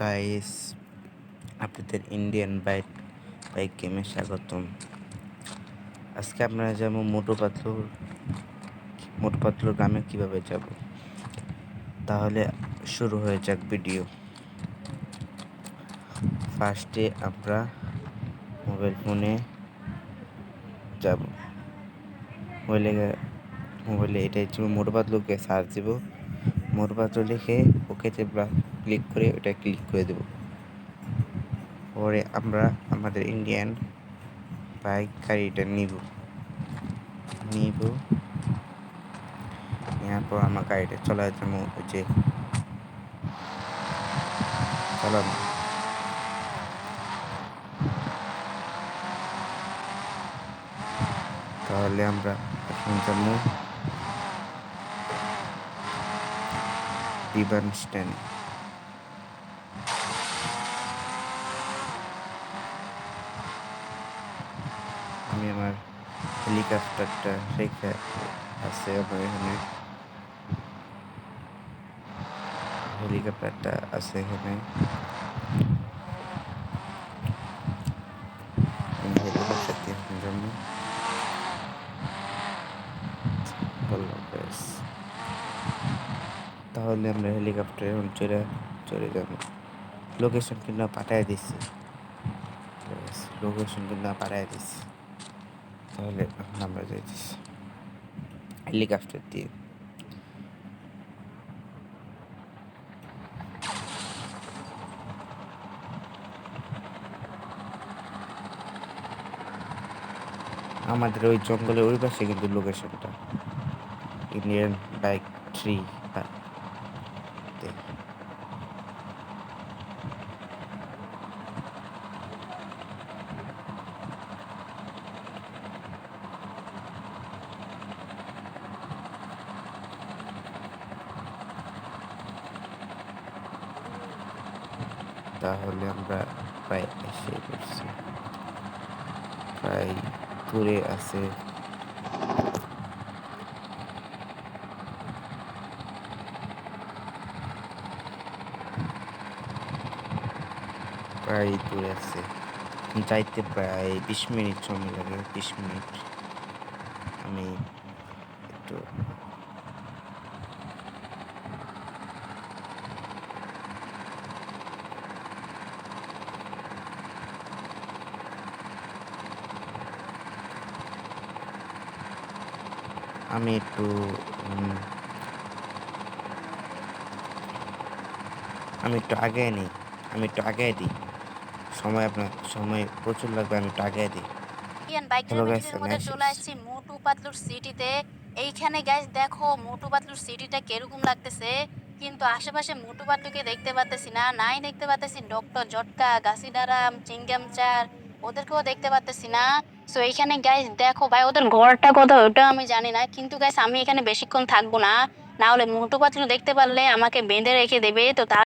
Guys আপনাদের Indian bike bike গেমে স্বাগতম। আজকে আপনারা যাব মোটু পাতলুর মোটু পাতলুর গ্রামে কীভাবে যাব? তাহলে শুরু হয়ে যাক ভিডিও। ফার্স্টে আমরা মোবাইল ফোনে যাব। মোবাইলে মোবাইলে এটা হচ্ছে মোটু পাতলুকে সার্চ দেবো। মোটু পাতলু লিখে ওকেতে ক্লিক করে ওটা ক্লিক করে দেব। পরে আমরা আমাদের ইন্ডিয়ান বাইক গাড়িটা নিব। নিব। নেওয়ার পর আমার গাড়িটা চলা যাব ওই যে চালানো তাহলে আমরা এখন যাব। বিমান স্ট্যান্ড আমি আমার হেলিকপ্টারটা রেখে আছে আমার এখানে। হেলিকপ্টারটা আছে এখানে। তাহলে আমরা হেলিকপ্টারে এখন চলে চলে যাব। লোকেশন কিন্তু পাঠায় দিচ্ছি লোকেশন কিন্তু পাঠায় দিচ্ছি তাহলে এখন আমরা যাইতেছি। হেলিকপ্টার দিয়ে আমাদের ওই জঙ্গলের ওই পাশে কিন্তু লোকেশনটা ইন্ডিয়ান বাইক থ্রি তাহলে আমরা প্রায় এসে পড়ছি। প্রায় দূরে আছে। প্রায় দূরে আছে। যাইতে প্রায় বিশ মিনিট সময় লাগে, বিশ মিনিট। আমি একটু আমি একটু আমি একটু আগে নিই আমি একটু আগে দিই। সময় আপনার সময় প্রচুর লাগবে আমি একটু আগে দিই। চলে আসছি। মোটু পাতলুর সিটিতে এইখানে গাইস দেখো মোটু পাতলুর সিটিটা কীরকম লাগতেছে কিন্তু আশেপাশে মোটু পাতলুকে দেখতে পাচ্তেছি না নাই দেখতে পাচ্তেছি ডক্টর জটকা গাছিডারাম চিংগাম চার ওদেরকেও দেখতে পাচ্তেছি না। সো এইখানে গাইস দেখো ভাই, ওদের ঘরটা কোথাও ওটা আমি জানি না। কিন্তু গাইস আমি এখানে বেশিক্ষণ থাকব না। না হলে মোটু পাতলু দেখতে পারলে আমাকে বেঁধে রেখে দেবে। তো তার